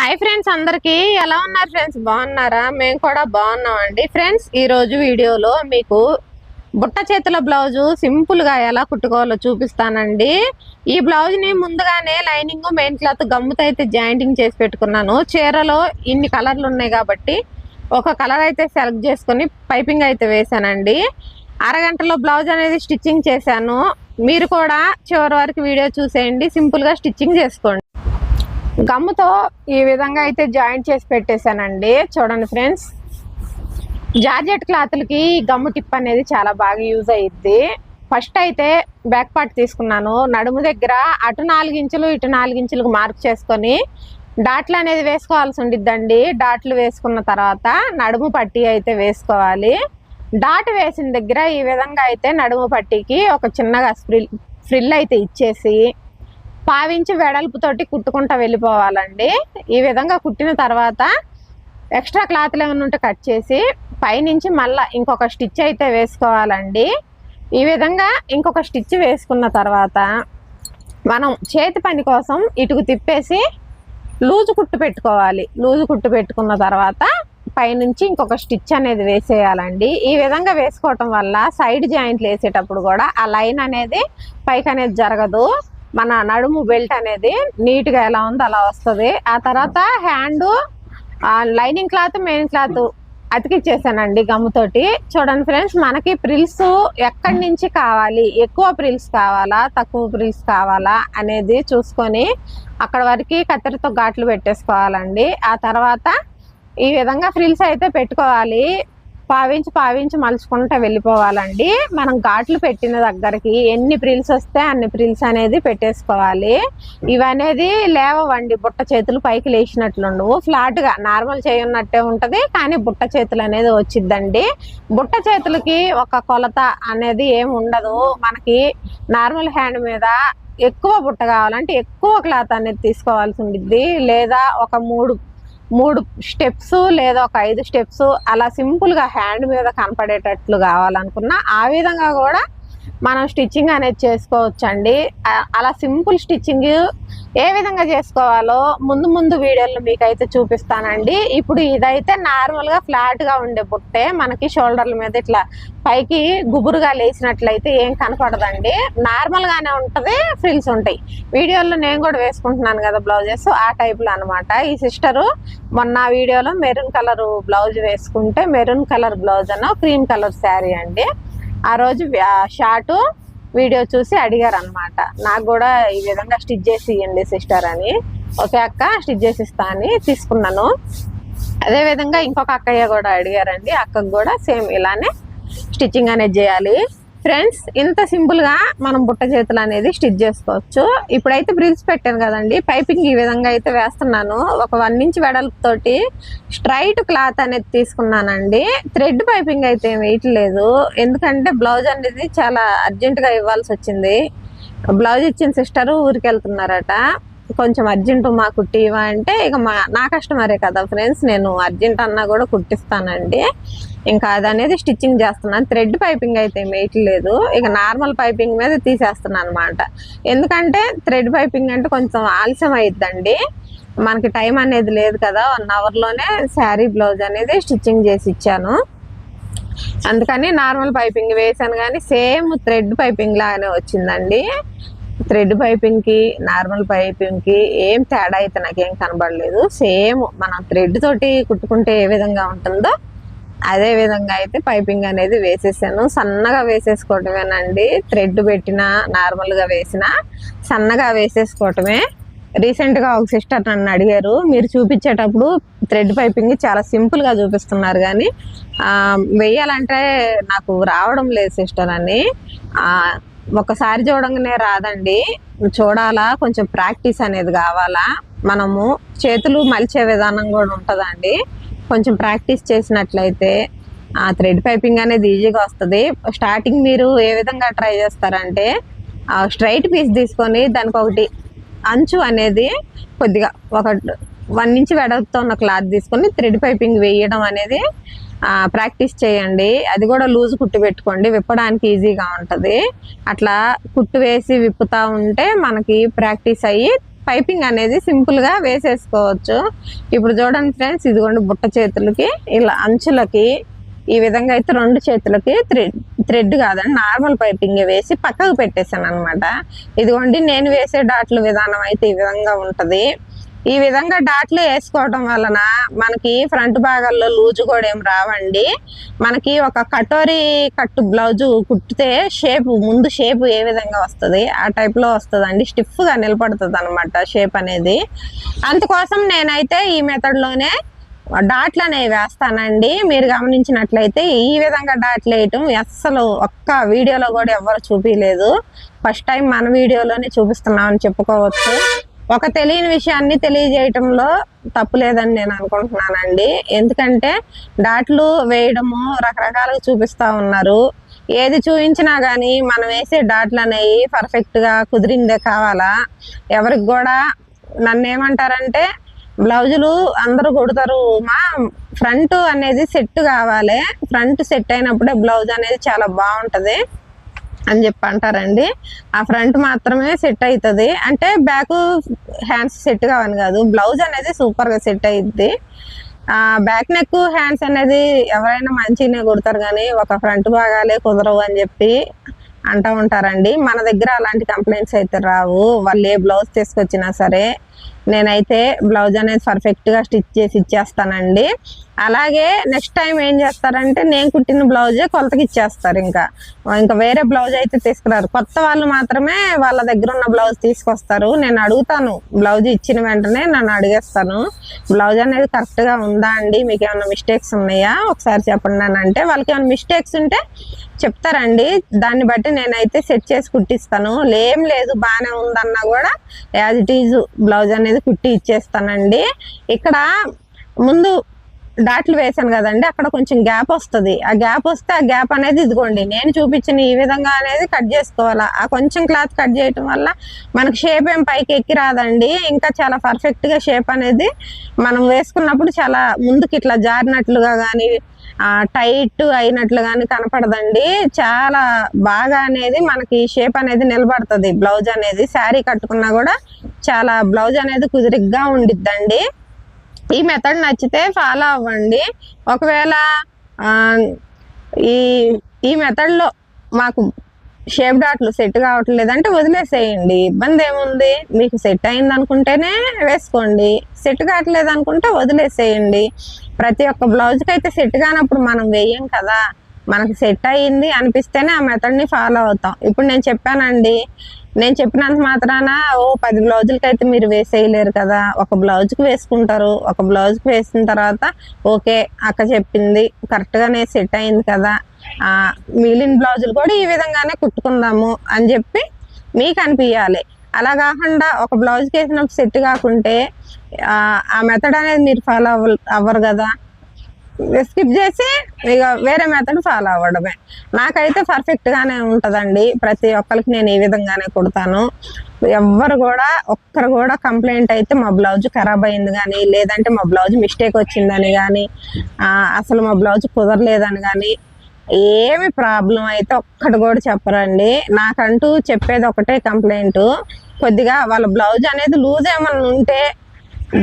Hi friends అందరికి ఎలా ఉన్నారు ఫ్రెండ్స్ బాగున్నారా? మేము కూడా బాగున్నాం అండి ఫ్రెండ్స్ ఈ రోజు వీడియోలో మీకు బుట్ట చేతుల బ్లౌజు సింపుల్గా ఎలా కుట్టుకోవాలో చూపిస్తానండి. ఈ బ్లౌజ్ని ముందుగానే లైనింగ్ మెయిన్ క్లాత్ గమ్ముతో అయితే జాయింటింగ్ చేసి పెట్టుకున్నాను. చీరలో ఇన్ని కలర్లు ఉన్నాయి కాబట్టి ఒక కలర్ అయితే సెలెక్ట్ చేసుకొని పైపింగ్ అయితే వేసానండి అరగంటలో బ్లౌజ్ అనేది స్టిచ్చింగ్ చేశాను. మీరు కూడా చివరి వరకు వీడియో చూసేయండి. సింపుల్గా స్టిచ్చింగ్ చేసుకోండి. గమ్ముతో ఈ విధంగా అయితే జాయింట్ చేసి పెట్టేశానండి. చూడండి ఫ్రెండ్స్. జార్జెట్ క్లాత్లకి గమ్ము టిప్ అనేది చాలా బాగా యూజ్ అయ్యిద్ది ఫస్ట్ అయితే బ్యాక్ పార్ట్ తీసుకున్నాను. నడుము దగ్గర అటు నాలుగించులు ఇటు నాలుగించులకు మార్క్ చేసుకొని డాట్లు అనేది వేసుకోవాల్సి ఉండిద్దండి. డాట్లు వేసుకున్న తర్వాత నడుము పట్టీ అయితే వేసుకోవాలి. డాట్ వేసిన దగ్గర ఈ విధంగా అయితే నడుము పట్టీకి ఒక చిన్నగా ఫ్రిల్ ఫ్రిల్ అయితే ఇచ్చేసి పావించి వెడల్పుతోటి కుట్టుకుంటా వెళ్ళిపోవాలండి. ఈ విధంగా కుట్టిన తర్వాత ఎక్స్ట్రా క్లాత్లు ఏమైనా ఉంటే కట్ చేసి పైనుంచి మళ్ళీ ఇంకొక స్టిచ్ అయితే వేసుకోవాలండి. ఈ విధంగా ఇంకొక స్టిచ్ వేసుకున్న తర్వాత మనం చేతి పని కోసం ఇటుకు తిప్పేసి లూజు కుట్టు పెట్టుకోవాలి. లూజు కుట్టు పెట్టుకున్న తర్వాత పైనుంచి ఇంకొక స్టిచ్ అనేది వేసేయాలండి. ఈ విధంగా వేసుకోవటం వల్ల సైడ్ జాయింట్లు వేసేటప్పుడు కూడా ఆ లైన్ అనేది పైకి అనేది జరగదు. మన నడుము బెల్ట్ అనేది నీట్గా ఎలా ఉందో అలా వస్తుంది. ఆ తర్వాత hand lining cloth main cloth అతికిచ్చేసానండి గమ్ముతోటి. చూడండి ఫ్రెండ్స్ మనకి ప్రిల్స్ ఎక్కడి నుంచి కావాలి? ఎక్కువ ప్రిల్స్ కావాలా? తక్కువ ప్రిల్స్ కావాలా? అనేది చూసుకొని అక్కడ వరకు కత్తెరతో ఘాట్లు పెట్టేసుకోవాలండి. ఆ తర్వాత ఈ విధంగా ఫ్రిల్స్ అయితే పెట్టుకోవాలి. పావించి పావించి మలుచుకుంటూ వెళ్ళిపోవాలండి. మనం ఘాట్లు పెట్టిన దగ్గరికి ఎన్ని ప్రిల్స్ వస్తే అన్ని ప్రిల్స్ అనేది పెట్టేసుకోవాలి. ఇవనేది లేవండి బుట్ట చేతులు పైకి లేచినట్లుండవు. ఫ్లాట్గా నార్మల్ చేయన్నట్టే ఉంటుంది కానీ బుట్ట చేతులు అనేది వచ్చిద్దండి బుట్ట చేతులకి ఒక కొలత అనేది ఏమి ఉండదు. మనకి నార్మల్ హ్యాండ్ మీద ఎక్కువ బుట్ట కావాలంటే ఎక్కువ క్లాత్ అనేది తీసుకోవాల్సి ఉండిద్ది. లేదా ఒక మూడు మూడు స్టెప్స్ లేదా ఒక ఐదు స్టెప్స్ అలా సింపుల్గా హ్యాండ్ మీద కనపడేటట్లు కావాలనుకున్నా ఆ విధంగా కూడా మనం స్టిచ్చింగ్ అనేది చేసుకోవచ్చండి. అలా సింపుల్ స్టిచ్చింగ్ ఏ విధంగా చేసుకోవాలో ముందు ముందు వీడియోలో మీకు అయితే చూపిస్తానండి. ఇప్పుడు ఇదైతే నార్మల్గా ఫ్లాట్గా ఉండే బుట్టే మనకి షోల్డర్ల మీద ఇట్లా పైకి గుబురుగా లేచినట్లయితే ఏం కనపడదండి. నార్మల్గానే ఉంటుంది ఫ్రిల్స్ ఉంటాయి. వీడియోలో నేను కూడా వేసుకుంటున్నాను కదా బ్లౌజెస్ ఆ టైప్లో అనమాట ఈ సిస్టరు మొన్న వీడియోలో మెరూన్ కలర్ బ్లౌజ్ వేసుకుంటే మెరూన్ కలర్ బ్లౌజ్ అన్న క్రీమ్ కలర్ శారీ అండి. ఆ రోజు షార్ట్ వీడియో చూసి అడిగారు అనమాట నాకు కూడా ఈ విధంగా స్టిచ్ చేసి ఇవ్వండి సిస్టర్ అని. ఓకే అక్క స్టిచ్ చేసి ఇస్తా అని తీసుకున్నాను. అదే విధంగా ఇంకొక అక్కయ్య కూడా అడిగారండి. అక్కకు కూడా సేమ్ ఇలానే స్టిచ్చింగ్ అనేది చేయాలి. ఫ్రెండ్స్ ఇంత సింపుల్గా మనం బుట్ట చేతులు అనేది స్టిచ్ చేసుకోవచ్చు. ఇప్పుడైతే బ్రిల్స్ పెట్టాను కదండి. పైపింగ్ ఈ విధంగా అయితే వేస్తున్నాను. ఒక వన్ ఇంచ్ వెడల్పుతోటి స్ట్రైట్ క్లాత్ అనేది తీసుకున్నానండి. థ్రెడ్ పైపింగ్ అయితే వేయట్లేదు. ఎందుకంటే బ్లౌజ్ అనేది చాలా అర్జెంటుగా ఇవ్వాల్సి వచ్చింది. బ్లౌజ్ ఇచ్చిన సిస్టర్ ఊరికెళ్తున్నారట కొంచెం అర్జెంట్ మా కుట్టివా అంటే ఇక మా నా కస్టమరే కదా ఫ్రెండ్స్ నేను అర్జెంట్ అన్నా కూడా కుట్టిస్తానండి. ఇంకా అది అనేది స్టిచ్చింగ్ చేస్తున్నాను. థ్రెడ్ పైపింగ్ అయితే వేయట్లేదు ఇక నార్మల్ పైపింగ్ మీద తీసేస్తున్నాను అనమాట ఎందుకంటే థ్రెడ్ పైపింగ్ అంటే కొంచెం ఆలస్యం అయిద్దండి. మనకి టైం అనేది లేదు కదా వన్ అవర్లోనే శారీ బ్లౌజ్ అనేది స్టిచ్చింగ్ చేసి ఇచ్చాను. అందుకని నార్మల్ పైపింగ్ వేసాను. కానీ సేమ్ థ్రెడ్ పైపింగ్ లాగానే వచ్చిందండి. థ్రెడ్ పైపింగ్కి నార్మల్ పైపింగ్కి ఏం తేడా అయితే నాకేం కనబడలేదు. సేమ్ మనం థ్రెడ్ తోటి కుట్టుకుంటే ఏ విధంగా ఉంటుందో అదే విధంగా అయితే పైపింగ్ అనేది వేసేసాను. సన్నగా వేసేసుకోవటమేనండి. థ్రెడ్ పెట్టిన నార్మల్గా వేసినా వేసిన సన్నగా వేసేసుకోవటమే. రీసెంట్గా ఒక సిస్టర్ నన్ను అడిగారు మీరు చూపించేటప్పుడు థ్రెడ్ పైపింగ్ చాలా సింపుల్గా చూపిస్తున్నారు కానీ వేయాలంటే వెయ్యాలంటే నాకు రావడం లేదు సిస్టర్ అని. ఒకసారి చూడంగానే రాదండి. చూడాలా? కొంచెం ప్రాక్టీస్ అనేది కావాలా? మనము చేతులు మలిచే విధానం కూడా ఉంటుందండి. కొంచెం ప్రాక్టీస్ చేసినట్లయితే ఆ థ్రెడ్ పైపింగ్ అనేది ఈజీగా వస్తుంది. స్టార్టింగ్ మీరు ఏ విధంగా ట్రై చేస్తారంటే స్ట్రైట్ పీస్ తీసుకొని దానికి ఒకటి అంచు అనేది కొద్దిగా ఒక వన్ ఇంచ్ వెడల్పుతో ఉన్న క్లాత్ తీసుకొని థ్రెడ్ పైపింగ్ వేయడం అనేది ప్రాక్టీస్ చేయండి. అది కూడా లూజ్ కుట్టు పెట్టుకోండి. విప్పడానికి ఈజీగా ఉంటుంది. అట్లా కుట్టు వేసి విప్పుతా ఉంటే మనకి ప్రాక్టీస్ అయ్యి పైపింగ్ అనేది సింపుల్గా వేసేసుకోవచ్చు. ఇప్పుడు చూడండి ఫ్రెండ్స్ ఇదిగోండి బుట్ట చేతులకి ఇలా అంచులకి ఈ విధంగా అయితే రెండు చేతులకి థ్రెడ్ థ్రెడ్ కాదండి నార్మల్ పైపింగ్ వేసి పక్కకు పెట్టేశాను అనమాట ఇదిగోండి నేను వేసే డాట్ల విధానం అయితే ఈ విధంగా ఉంటుంది. ఈ విధంగా డాట్లు వేసుకోవడం వలన మనకి ఫ్రంట్ భాగాల్లో లూజు కూడా ఏం రావండి. మనకి ఒక కటోరీ కట్టు బ్లౌజు కుట్టితే షేప్ ముందు షేప్ ఏ విధంగా వస్తుంది? ఆ టైప్లో వస్తుందండి. స్టిఫ్గా నిలబడుతుంది అనమాట షేప్ అనేది. అందుకోసం నేనైతే ఈ మెథడ్లోనే డాట్లు అనేవి వేస్తానండి. మీరు గమనించినట్లయితే ఈ విధంగా డాట్లు వేయటం అస్సలు ఒక్క వీడియోలో కూడా ఎవరు చూపించలేదు ఫస్ట్ టైం మన వీడియోలోనే చూపిస్తున్నామని చెప్పుకోవచ్చు. ఒక తెలియని విషయాన్ని తెలియజేయటంలో తప్పు లేదని నేను అనుకుంటున్నానండి. ఎందుకంటే డాట్లు వేయడము రకరకాలుగా చూపిస్తా ఉన్నారు. ఏది చూపించినా కానీ మనం వేసే డాట్లు అనేవి పర్ఫెక్ట్గా కుదిరిందే కావాలా? ఎవరికి కూడా నన్ను ఏమంటారంటే బ్లౌజులు అందరూ కుడతారు మా ఫ్రంట్ అనేది సెట్ కావాలి. ఫ్రంట్ సెట్ అయినప్పుడే బ్లౌజ్ అనేది చాలా బాగుంటుంది. అని చెప్పి అంటారండి. ఆ ఫ్రంట్ మాత్రమే సెట్ అవుతుంది అంటే బ్యాక్ హ్యాండ్స్ సెట్ కావని కాదు. బ్లౌజ్ అనేది సూపర్గా సెట్ అయ్యిద్ది బ్యాక్ నెక్ హ్యాండ్స్ అనేది ఎవరైనా మంచిగానే కుడతారు కానీ ఒక ఫ్రంట్ భాగాలే కుదరవు అని చెప్పి అంటూ ఉంటారండి. మన దగ్గర అలాంటి కంప్లైంట్స్ అయితే రావు. వాళ్ళు ఏ బ్లౌజ్ తీసుకొచ్చినా సరే నేనైతే బ్లౌజ్ అనేది పర్ఫెక్ట్గా స్టిచ్ చేసి ఇచ్చేస్తానండి. అలాగే నెక్స్ట్ టైం ఏం చేస్తారంటే నేను కుట్టిన బ్లౌజే కొలతకి ఇచ్చేస్తారు ఇంకా. ఇంకా వేరే బ్లౌజ్ అయితే తీసుకురారు. కొత్త వాళ్ళు మాత్రమే వాళ్ళ దగ్గర ఉన్న బ్లౌజ్ తీసుకొస్తారు. నేను అడుగుతాను బ్లౌజ్ ఇచ్చిన వెంటనే నన్ను అడిగేస్తాను. బ్లౌజ్ అనేది కరెక్ట్గా ఉందా అండి? మీకు ఏమైనా మిస్టేక్స్ ఉన్నాయా? ఒకసారి చెప్పండి అని అంటే వాళ్ళకి ఏమైనా మిస్టేక్స్ ఉంటే చెప్తారండి. దాన్ని బట్టి నేనైతే సెట్ చేసి కుట్టిస్తాను. లేం లేదు బాగానే ఉందన్నా కూడా యాజ్ ఇట్ ఈజ్ బ్లౌజ్ అనేది కుట్టి ఇచ్చేస్తానండి. ఇక్కడ ముందు డాట్లు వేసాను కదండి అక్కడ కొంచెం గ్యాప్ వస్తుంది. ఆ గ్యాప్ వస్తే ఆ గ్యాప్ అనేది ఇదిగోండి నేను చూపించిన ఈ విధంగా అనేది కట్ చేసుకోవాలా? ఆ కొంచెం క్లాత్ కట్ చేయటం వల్ల మనకు షేప్ ఏం పైకి ఎక్కి రాదండి. ఇంకా చాలా పర్ఫెక్ట్గా షేప్ అనేది మనం వేసుకున్నప్పుడు చాలా ముందుకి ఇట్లా జారినట్లుగా కానీ టైట్ అయినట్లు కానీ కనపడదండి. చాలా బాగా అనేది మనకి షేప్ అనేది నిలబడుతుంది. బ్లౌజ్ అనేది శారీ కట్టుకున్నా కూడా చాలా బ్లౌజ్ అనేది కుదిరిగ్గా ఉండిద్దండి. ఈ మెథడ్ నచ్చితే ఫాలో అవ్వండి. ఒకవేళ ఈ ఈ మెథడ్లో మాకు షేప్ డాట్లు సెట్ కావట్లేదు అంటే వదిలేసేయండి. ఇబ్బంది ఏముంది? మీకు సెట్ అయింది అనుకుంటేనే వేసుకోండి. సెట్ కావట్లేదు అనుకుంటే వదిలేసేయండి. ప్రతి ఒక్క బ్లౌజ్కి అయితే సెట్ కానప్పుడు మనం వేయం కదా. మనకు సెట్ అయ్యింది అనిపిస్తేనే ఆ మెథడ్ని ఫాలో అవుతాం. ఇప్పుడు నేను చెప్పానండి. నేను చెప్పినంత మాత్రాన ఓ పది బ్లౌజులకి అయితే మీరు వేసేయలేరు కదా. ఒక బ్లౌజ్కి వేసుకుంటారు. ఒక బ్లౌజ్కి వేసిన తర్వాత ఓకే అక్క చెప్పింది కరెక్ట్గానే సెట్ అయింది కదా. ఆ మిగిలిన బ్లౌజులు కూడా ఈ విధంగానే కుట్టుకుందాము అని చెప్పి మీకు అనిపించాలి అలా కాకుండా ఒక బ్లౌజ్కి వేసినప్పుడు సెట్ కాకుంటే ఆ, ఆ మెథడ్ అనేది మీరు ఫాలో అవ్వ అవ్వరు కదా. స్కిప్ చేసి ఇక వేరే మెథడ్ ఫాలో అవ్వడమే. నాకైతే పర్ఫెక్ట్గానే ఉంటుందండి ఉంటదండి. ప్రతి ఒక్కరికి నేను ఈ విధంగానే కుడతాను. ఎవ్వరు కూడా ఒక్కరు కూడా కంప్లైంట్ అయితే మా బ్లౌజ్ ఖరాబ్ అయింది కానీ లేదంటే మా బ్లౌజ్ మిస్టేక్ వచ్చిందని కానీ అసలు మా బ్లౌజ్ కుదరలేదని కానీ ఏమి ప్రాబ్లం అయితే ఒక్కటి కూడా చెప్పరండి. నాకంటూ చెప్పేది ఒకటే కంప్లైంట్ కొద్దిగా వాళ్ళ బ్లౌజ్ అనేది లూజ్ ఏమైనా ఉంటే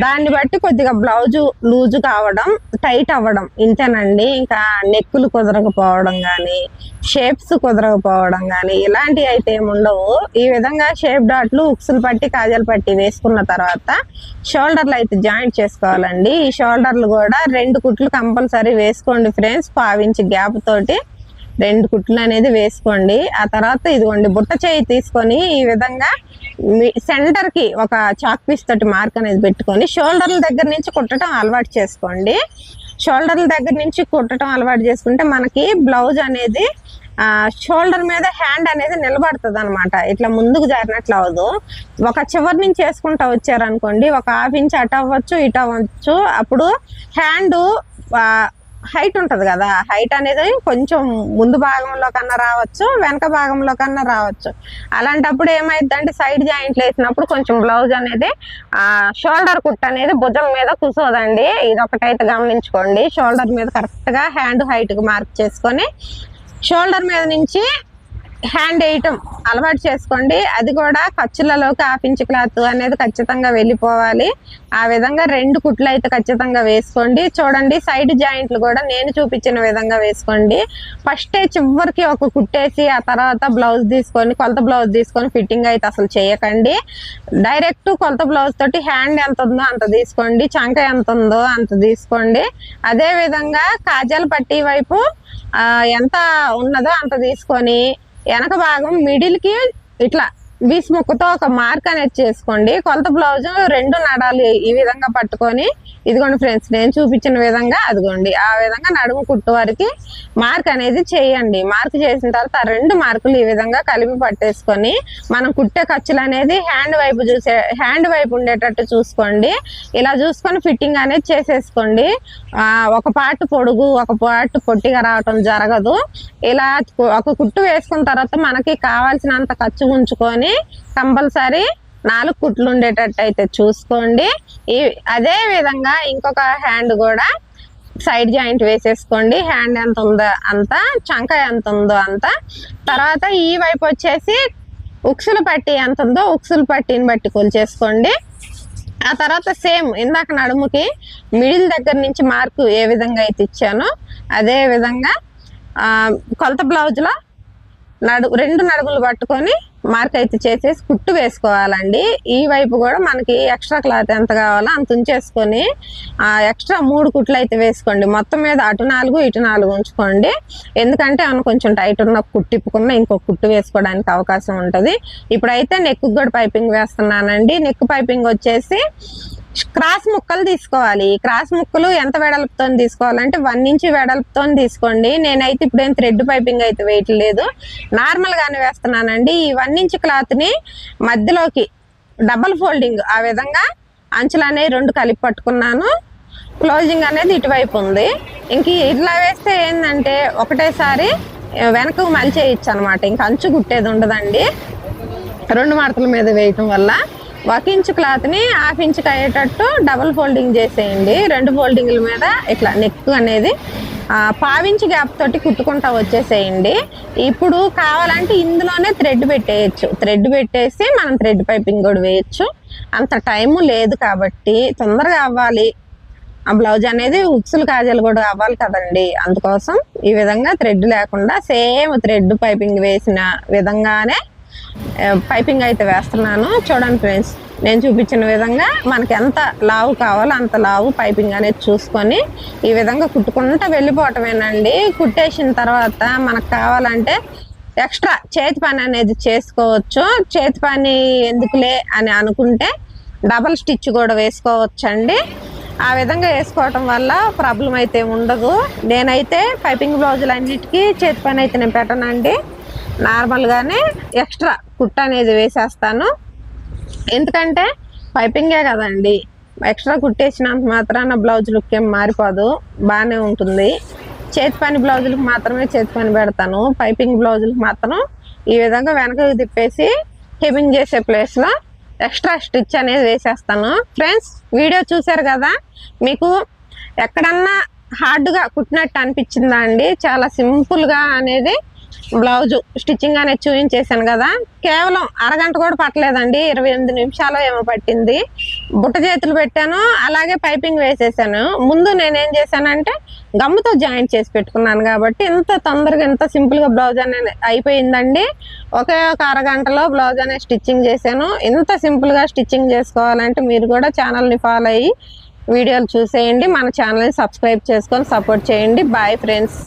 దాన్ని బట్టి కొద్దిగా బ్లౌజ్ లూజ్ కావడం టైట్ అవ్వడం ఇంతేనండి. ఇంకా నెక్కులు కుదరకపోవడం కానీ షేప్స్ కుదరకపోవడం కానీ ఇలాంటివి అయితే ఏమి ఉండవు. ఈ విధంగా షేప్ డాట్లు ఉక్సులు పట్టి కాజలు పట్టి వేసుకున్న తర్వాత షోల్డర్లు అయితే జాయింట్ చేసుకోవాలండి. ఈ షోల్డర్లు కూడా రెండు కుట్లు కంపల్సరీ వేసుకోండి ఫ్రెండ్స్. పావించి గ్యాప్ తోటి రెండు కుట్లు అనేది వేసుకోండి. ఆ తర్వాత ఇదిగోండి బుట్ట చేయి తీసుకొని ఈ విధంగా సెంటర్కి ఒక చాక్ పీస్ తోటి మార్క్ అనేది పెట్టుకొని షోల్డర్ల దగ్గర నుంచి కుట్టడం అలవాటు చేసుకోండి. షోల్డర్ల దగ్గర నుంచి కుట్టడం అలవాటు చేసుకుంటే మనకి బ్లౌజ్ అనేది షోల్డర్ మీద హ్యాండ్ అనేది నిలబడుతుంది అనమాట ఇట్లా ముందుకు జారినట్లు అవ్వదు. ఒక చివరి నుంచి వేసుకుంటా వచ్చారనుకోండి ఒక హాఫ్ ఇంచ్ అటు అవ్వచ్చు ఇటు అవ్వచ్చు. అప్పుడు హ్యాండ్ హైట్ ఉంటుంది కదా హైట్ అనేది కొంచెం ముందు భాగంలో కన్నా రావచ్చు వెనక భాగంలో కన్నా రావచ్చు. అలాంటప్పుడు ఏమైందంటే సైడ్ జాయింట్లు వేసినప్పుడు కొంచెం బ్లౌజ్ అనేది ఆ షోల్డర్ కుట్ అనేది భుజం మీద కుసోదండి. ఇది ఒకటైతే గమనించుకోండి. షోల్డర్ మీద కరెక్ట్గా హ్యాండ్ హైట్కి మార్క్ చేసుకొని షోల్డర్ మీద నుంచి హ్యాండ్ వేయటం అలవాటు చేసుకోండి. అది కూడా ఖర్చులలోకి ఆపించి క్లాత్ అనేది ఖచ్చితంగా వెళ్ళిపోవాలి. ఆ విధంగా రెండు కుట్లు అయితే ఖచ్చితంగా వేసుకోండి. చూడండి సైడ్ జాయింట్లు కూడా నేను చూపించిన విధంగా వేసుకోండి. ఫస్ట్ చివరికి ఒక కుట్టేసి ఆ తర్వాత బ్లౌజ్ తీసుకొని కొలత బ్లౌజ్ తీసుకొని ఫిట్టింగ్ అయితే అసలు చేయకండి. డైరెక్ట్ కొలత బ్లౌజ్ తోటి హ్యాండ్ ఎంత ఉందో అంత తీసుకోండి. చంక ఎంత ఉందో అంత తీసుకోండి. అదే విధంగా కాజాల పట్టి వైపు ఎంత ఉన్నదో అంత తీసుకొని వెనక భాగం మిడిల్కి ఇట్లా బీస్ ముక్కతో ఒక మార్క్ అనేది చేసుకోండి. కొలత బ్లౌజ్ రెండు నడాలి ఈ విధంగా పట్టుకొని ఇదిగోండి ఫ్రెండ్స్ నేను చూపించిన విధంగా అదిగోండి ఆ విధంగా నడుము కుట్టు వరకు మార్క్ అనేది చేయండి. మార్క్ చేసిన తర్వాత రెండు మార్కులు ఈ విధంగా కలిపి పట్టేసుకొని మనం కుట్టే ఖర్చులు అనేది హ్యాండ్ వైపు చూసే హ్యాండ్ వైపు ఉండేటట్టు చూసుకోండి. ఇలా చూసుకొని ఫిట్టింగ్ అనేది చేసేసుకోండి. ఒక పార్ట్ పొడుగు ఒక పార్ట్ పొట్టిగా రావటం జరగదు. ఇలా ఒక కుట్టు వేసుకున్న తర్వాత మనకి కావాల్సినంత ఖర్చు ఉంచుకొని కంపల్సరీ నాలుగు కుట్లు ఉండేటట్టు అయితే చూసుకోండి. ఈ అదే విధంగా ఇంకొక హ్యాండ్ కూడా సైడ్ జాయింట్ వేసేసుకోండి. హ్యాండ్ ఎంత ఉందో అంత చంక ఎంత ఉందో అంత. తర్వాత ఈ వైపు వచ్చేసి ఉక్సులు పట్టి ఎంత ఉందో ఉక్సులు పట్టిని బట్టి కొలిచేసుకోండి. ఆ తర్వాత సేమ్ ఇందాక నడుముకి మిడిల్ దగ్గర నుంచి మార్కు ఏ విధంగా అయితే ఇచ్చానో అదే విధంగా కొలత బ్లౌజ్లో నడు రెండు నడుములు పట్టుకొని మార్క్ అయితే చేసేసి కుట్టు వేసుకోవాలండి. ఈ వైపు కూడా మనకి ఎక్స్ట్రా క్లాత్ ఎంత కావాలో అంత ఉంచేసుకొని ఆ ఎక్స్ట్రా మూడు కుట్లు అయితే వేసుకోండి. మొత్తం మీద అటు నాలుగు ఇటు నాలుగు ఉంచుకోండి. ఎందుకంటే ఏమైనా కొంచెం టైట్ ఉన్న కుట్టిప్పుకున్న ఇంకొక ఇంకో కుట్టు వేసుకోవడానికి అవకాశం ఉంటుంది. ఇప్పుడైతే నెక్ కూడా పైపింగ్ వేస్తున్నానండి. నెక్ పైపింగ్ వచ్చేసి క్రాస్ ముక్కలు తీసుకోవాలి. క్రాస్ ముక్కలు ఎంత వెడల్పుతో తీసుకోవాలంటే వన్ ఇంచ్ వెడల్పుతో తీసుకోండి. నేనైతే ఇప్పుడు ఏం థ్రెడ్ పైపింగ్ అయితే వేయట్లేదు లేదు. నార్మల్గానే వేస్తున్నానండి. ఈ వన్ ఇంచ్ క్లాత్ని మధ్యలోకి డబల్ ఫోల్డింగ్ ఆ విధంగా అంచులనేవి రెండు కలిపి పట్టుకున్నాను. క్లోజింగ్ అనేది ఇటువైపు ఉంది. ఇంక ఇట్లా వేస్తే ఏంటంటే ఒకటేసారి వెనక మలిచేయచ్చు అనమాట ఇంక అంచు కుట్టేది ఉండదండి. రెండు మడతల మీద వేయటం వల్ల ఒక ఇంచు క్లాత్ని హాఫ్ ఇంచుకి అయ్యేటట్టు డబుల్ ఫోల్డింగ్ చేసేయండి. రెండు ఫోల్డింగ్ల మీద ఇట్లా నెక్ అనేది పావించి గ్యాప్ తోటి కుట్టుకుంటా వచ్చేసేయండి. ఇప్పుడు కావాలంటే ఇందులోనే థ్రెడ్ పెట్టేయచ్చు. థ్రెడ్ పెట్టేసి మనం థ్రెడ్ పైపింగ్ కూడా వేయచ్చు. అంత టైము లేదు కాబట్టి తొందరగా అవ్వాలి. ఆ బ్లౌజ్ అనేది ఉక్సులు కాజాలు కూడా అవ్వాలి కదండి. అందుకోసం ఈ విధంగా థ్రెడ్ లేకుండా సేమ్ థ్రెడ్ పైపింగ్ వేసిన విధంగానే పైపింగ్ అయితే వేస్తున్నాను. చూడండి ఫ్రెండ్స్ నేను చూపించిన విధంగా మనకి ఎంత లావు కావాలో అంత లావు పైపింగ్ అనేది చూసుకొని ఈ విధంగా కుట్టుకుంటూ వెళ్ళిపోవటమేనండి. కుట్టేసిన తర్వాత మనకు కావాలంటే ఎక్స్ట్రా చేతి పని అనేది చేసుకోవచ్చు. చేతి పని ఎందుకులే అని అనుకుంటే డబల్ స్టిచ్ కూడా వేసుకోవచ్చండి. ఆ విధంగా వేసుకోవటం వల్ల ప్రాబ్లం అయితే ఉండదు. నేనైతే పైపింగ్ బ్లౌజులు అన్నిటికీ చేతి పని అయితే నేను పెట్టనండి. నార్మల్గానే ఎక్స్ట్రా కుట్ట అనేది వేసేస్తాను. ఎందుకంటే పైపింగే కదండి. ఎక్స్ట్రా కుట్టేసినంత మాత్రాన బ్లౌజ్ లుక్ ఏం మారిపోదు. బాగానే ఉంటుంది. చేతి పని బ్లౌజులకు మాత్రమే చేతి పని పెడతాను. పైపింగ్ బ్లౌజులకు మాత్రం ఈ విధంగా వెనక తిప్పేసి హెబింగ్ చేసే ప్లేస్లో ఎక్స్ట్రా స్టిచ్ అనేది వేసేస్తాను. ఫ్రెండ్స్ వీడియో చూశారు కదా? మీకు ఎక్కడన్నా హార్డ్గా కుట్టినట్టు అనిపించిందా అండి? చాలా సింపుల్గా అనేది బ్లౌజు స్టిచ్చింగ్ అనేది చూపించేసాను కదా. కేవలం అరగంట కూడా పట్టలేదండి. ఇరవై ఎనిమిది నిమిషాలు ఏమో పట్టింది. బుట్ట చేతులు పెట్టాను అలాగే పైపింగ్ వేసేసాను. ముందు నేనేం చేశానంటే గమ్ముతో జాయింట్ చేసి పెట్టుకున్నాను కాబట్టి ఇంత తొందరగా ఇంత సింపుల్గా బ్లౌజ్ అనేది అయిపోయిందండి. ఒకే ఒక అరగంటలో బ్లౌజ్ అనేది స్టిచ్చింగ్ చేశాను. ఇంత సింపుల్గా స్టిచ్చింగ్ చేసుకోవాలంటే మీరు కూడా ఛానల్ని ఫాలో అయ్యి వీడియోలు చూసేయండి. మన ఛానల్ని సబ్స్క్రైబ్ చేసుకొని సపోర్ట్ చేయండి. Bye friends.